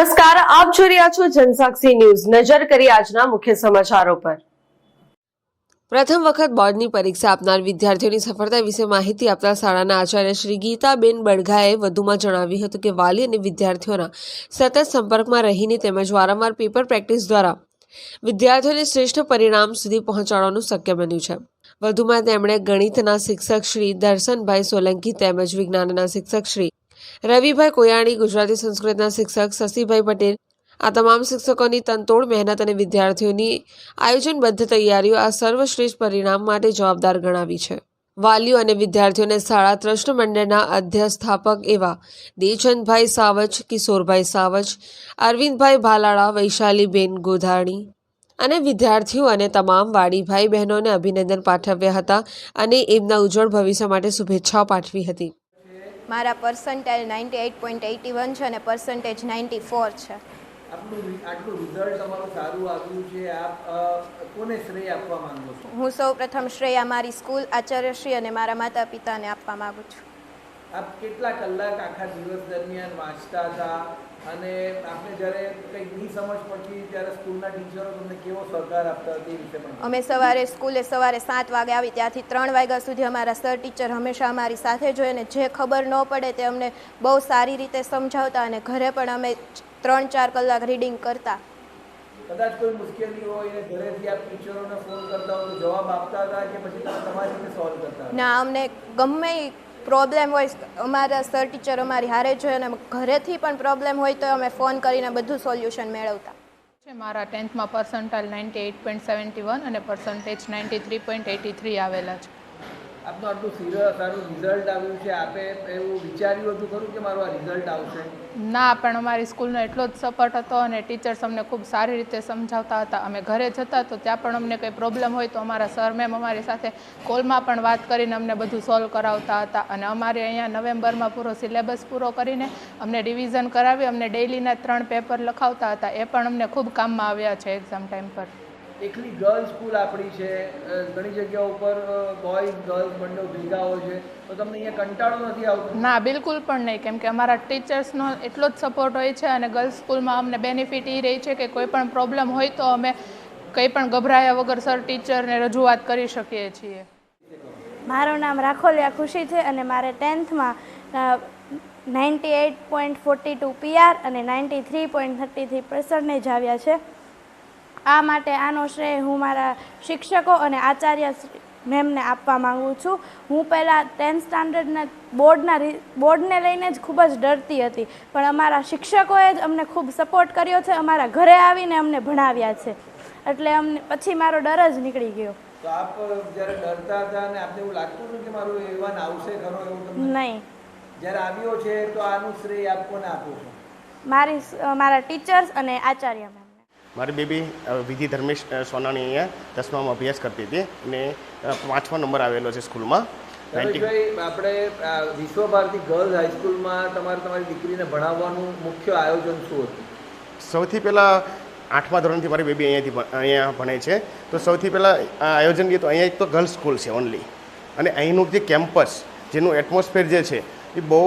નમસ્કાર, આપ જોઈ રહ્યા છો જનસાક્ષી ન્યૂઝ. નજર કરી આજના મુખ્ય સમાચારો પર. પ્રથમ વખત બોર્ડની પરીક્ષા આપનાર વિદ્યાર્થીઓની સફળતા વિશે માહિતી આપતા શાળાના આચાર્ય શ્રી ગીતાબેન બડઘાએ વધુમાં જણાવ્યું હતું કે વાલી અને વિદ્યાર્થીઓના સતત સંપર્કમાં રહીને તેમજ વારંવાર પેપર પ્રેક્ટિસ દ્વારા વિદ્યાર્થીઓને શ્રેષ્ઠ પરિણામ સુધી પહોંચાડવાનું શક્ય બન્યું છે. વધુમાં તેમણે ગણિતના શિક્ષક શ્રી દર્શનભાઈ સોલંકી તેમજ વિજ્ઞાનના શિક્ષક શ્રી રવિભાઈ કોયાણી, ગુજરાતી સંસ્કૃતના શિક્ષક શશીભાઈ પટેલ. આ તમામ શિક્ષકોની તનતોડ, મહેનત અને વિદ્યાર્થીઓની આયોજનબદ્ધ તૈયારીઓ આ સર્વશ્રેષ્ઠ પરિણામ માટે જવાબદાર ગણાવી છે. વાલીઓ અને વિદ્યાર્થીઓને શાળા ટ્રસ્ટ મંડળના અધ્યસ્થાપક એવા દેચંદભાઈ સાવજ, કિશોરભાઈ સાવજ, અરવિંદભાઈ ભાલાળા વૈશાલીબેન ગોધાણી અને વિદ્યાર્થીઓ અને તમામ વાડીભાઈ બહેનોને અભિનંદન પાઠવ્યા હતા અને એમના ઉજ્જવળ ભવિષ્ય માટે શુભેચ્છાઓ પાઠવી હતી. મારા percentile ninety eight point eighty one છે. અને પર્સન્ટેજ નાઇન્ટી ફોર છો. હું સૌ પ્રથમ શ્રેયા મારી સ્કૂલ આચાર્યશ્રી અને મારા માતા પિતાને આપવા માગું છું. આપ કેટલા કલાક આખા દિવસ દરમિયાન વાંચતા હતા? અને આપણે જ્યારે કંઈક નહીં સમજ પડતી ત્યારે સ્કૂલના ટીચરો તમને કેવો સહકાર આપતા હતા એ વિશે પણ અમે સવારે સ્કૂલે સવારે સાત વાગે આવી ત્યાંથી ત્રણ વાગ્યા સુધી અમારા સર ટીચર હંમેશા અમારી સાથે જોઈએ અને જે ખબર ન પડે તે અમને બહુ સારી રીતે સમજાવતા અને ઘરે પણ અમે ત્રણ ચાર કલાક રીડિંગ કરતા. કદાચ કોઈ મુશ્કેલી હોય અને ઘરેથી આપ ટીચરોને ફોન કરતા હોય તો જવાબ આપતા હતા કે પછી તમારી રીતે સોલ્વ કરતા ના અમને ગમે પ્રોબ્લેમ હોય, અમારા સર ટીચર અમારી હારે જોઈએ અને ઘરેથી પણ પ્રોબ્લેમ હોય તો અમે ફોન કરીને બધું સોલ્યુશન મેળવતા. છે મારા ટેન્થમાં percentile ninety eight point seventy one અને percentage ninety three point eighty three આવેલા છે. આપનું આટલું સિરિયસ સારું રિઝલ્ટ આવ્યું છે, આપે એવું વિચાર્યું હતું ખરું કે મારું આ રિઝલ્ટ આવશે? ના, પણ અમારી સ્કૂલનો એટલો જ સપોર્ટ હતો અને ટીચર્સ અમને ખૂબ સારી રીતે સમજાવતા હતા. અમે ઘરે જતા તો ત્યાં પણ અમને કંઈ પ્રોબ્લેમ હોય તો અમારા સર મેમ અમારી સાથે કોલમાં પણ વાત કરીને અમને બધું સોલ્વ કરાવતા હતા. અને અમારે અહીંયા નવેમ્બરમાં પૂરો સિલેબસ પૂરો કરીને અમને રિવિઝન કરાવી, અમને ડેઇલીના ત્રણ પેપર લખાવતા હતા. એ પણ અમને ખૂબ કામમાં આવ્યા છે એક્ઝામ ટાઈમ પર. એકલી ગર્લ્સ સ્કૂલ આપણી છે ઘણી જગ્યા ઉપર બોયઝ ગર્લ્સ બંને ભેગા હોય છે તો તમને અહીંયા કંટાળો નથી આવતો? ના બિલકુલ પણ નહીં. કેમ કે અમારા ટીચર્સનો એટલો જ સપોર્ટ હોય છે અને ગર્લ્સ સ્કૂલમાં અમને બેનિફિટ એ રહી છે કે કોઈ પણ પ્રોબ્લેમ હોય તો અમે કંઈ પણ ગભરાયા વગર સર ટીચરને રજૂઆત કરી શકીએ છીએ. મારું નામ રાખોલિયા ખુશી છે અને મારે ટેન્થમાં ninety eight point forty two PR અને ninety three point thirty three percentage આવ્યા છે. આ માટે આનો શ્રેય હું મારા શિક્ષકો અને આચાર્ય મેમને આપવા માગું છું. હું પહેલાં ટેન્થ સ્ટાન્ડર્ડના બોર્ડના બોર્ડને લઈને જ ખૂબ જ ડરતી હતી. પણ અમારા શિક્ષકોએ જ અમને ખૂબ સપોર્ટ કર્યો છે. અમારા ઘરે આવીને અમને ભણાવ્યા છે. એટલે અમને પછી મારો ડર જ નીકળી ગયો. તો આપ જ્યારે ડરતા હતા અને આપને એવું લાગતું હતું કે મારું એવન આવશે ખરો એવું તમને? નહીં. જ્યારે આવ્યો છે તો આનું શ્રેય આપ કોને આપો છો? મારી મારા ટીચર્સ અને આચાર્ય મારી બેબી વિધિ ધર્મેશ સોનાની સોનાણી અહીંયા દસમામાં અભ્યાસ કરતી હતી અને પાંચમો નંબર આવેલો છે સ્કૂલમાં. આપણે વિશ્વ ભારતી ગર્લ્સ હાઈસ્કૂલમાં તમારે તમારી દીકરીને ભણાવવાનું મુખ્ય આયોજન શું હતું? સૌથી પહેલાં આઠમા ધોરણથી મારી બેબી અહીંયાથી અહીંયા ભણે છે. તો સૌથી પહેલાં આ આયોજન તો અહીંયા એક તો ગર્લ્સ સ્કૂલ છે ઓનલી અને અહીંનું જે કેમ્પસ જેનું એટમોસ્ફિયર જે છે એ બહુ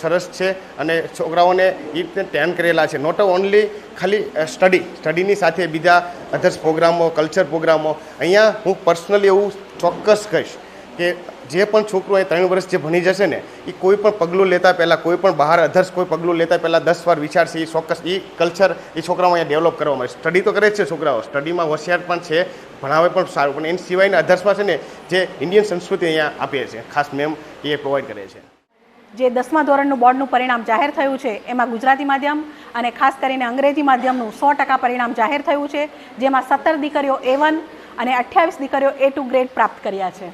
સરસ છે અને છોકરાઓને એ રીતે ટ્રેન કરેલા છે. નોટ ઓનલી ખાલી સ્ટડી સ્ટડીની સાથે બીજા અધર્સ પ્રોગ્રામો કલ્ચર પ્રોગ્રામો. અહીંયા હું પર્સનલી એવું ચોક્કસ કહીશ કે જે પણ છોકરો એ ત્રણ વર્ષ જે ભણી જશે ને, એ કોઈ પણ પગલું લેતા પહેલાં, કોઈ પણ બહાર અધર્સ કોઈ પગલું લેતા પહેલાં દસ વાર વિચારશે એ ચોક્કસ, એ કલ્ચર એ છોકરાઓ અહીંયા ડેવલપ કરવામાં આવે સ્ટડી તો કરે છે છોકરાઓ. સ્ટડીમાં હોશિયાર પણ છે, ભણાવે પણ સારું. પણ એની સિવાયના અધર્સમાં છે ને જે ઇન્ડિયન સંસ્કૃતિ અહીંયા આપીએ છે, ખાસ મેમ એ પ્રોવાઈડ કરે છે. જે દસમા ધોરણનું બોર્ડનું પરિણામ જાહેર થયું છે, એમાં ગુજરાતી માધ્યમ અને ખાસ કરીને અંગ્રેજી માધ્યમનું સો ટકા પરિણામ જાહેર થયું છે, જેમાં સત્તર દીકરીઓ એ વન અને અઠ્યાવીસ દીકરીઓ એ ટુ ગ્રેડ પ્રાપ્ત કર્યા છે.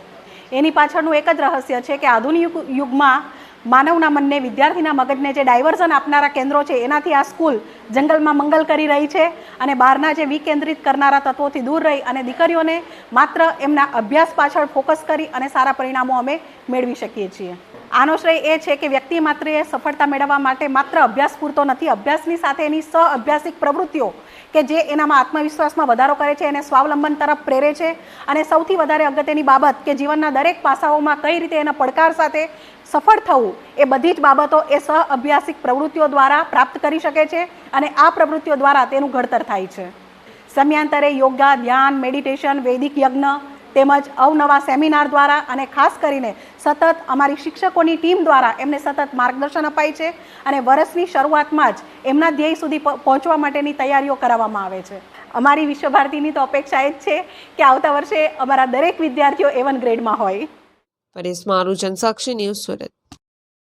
એની પાછળનું એક જ રહસ્ય છે કે આધુનિક યુગમાં માનવના મનને વિદ્યાર્થીના મગજને જે ડાયવર્ઝન આપનારા કેન્દ્રો છે, એનાથી આ સ્કૂલ જંગલમાં મંગલ કરી રહી છે અને બહારના જે વિકેન્દ્રિત કરનારા તત્વોથી દૂર રહી અને દીકરીઓને માત્ર એમના અભ્યાસ પાછળ ફોકસ કરી અને સારા પરિણામો અમે મેળવી શકીએ છીએ. આનો શ્રેય એ છે કે વ્યક્તિ માત્ર એ સફળતા મેળવવા માટે માત્ર અભ્યાસ પૂરતો નથી. અભ્યાસની સાથે એની સહ અભ્યાસિક પ્રવૃત્તિઓ કે જે એનામાં આત્મવિશ્વાસમાં વધારો કરે છે, એને સ્વાવલંબન તરફ પ્રેરે છે અને સૌથી વધારે અગત્યની બાબત કે જીવનના દરેક પાસાઓમાં કઈ રીતે એના પડકાર સાથે સફળ થવું એ બધી જ બાબતો એ સહ અભ્યાસિક પ્રવૃત્તિઓ દ્વારા પ્રાપ્ત કરી શકે છે અને આ પ્રવૃત્તિઓ દ્વારા તેનું ઘડતર થાય છે. સમયાંતરે યોગા, ધ્યાન, મેડિટેશન, વૈદિક યજ્ઞ તેમજ અવનવા સેમિનાર દ્વારા અને ખાસ કરીને સતત અમારી શિક્ષકોની ટીમ દ્વારા એમને સતત માર્ગદર્શન અપાય છે અને વર્ષની શરૂઆતમાં જ એમના ધ્યેય સુધી પહોંચવા માટેની તૈયારીઓ કરાવવામાં આવે છે. અમારી વિશ્વભારતીની તો અપેક્ષા એ જ છે કે આવતા વર્ષે અમારા દરેક વિદ્યાર્થીઓ એવન ગ્રેડમાં હોય. પરેશ મારું જનસાક્ષી ન્યૂઝ સુરત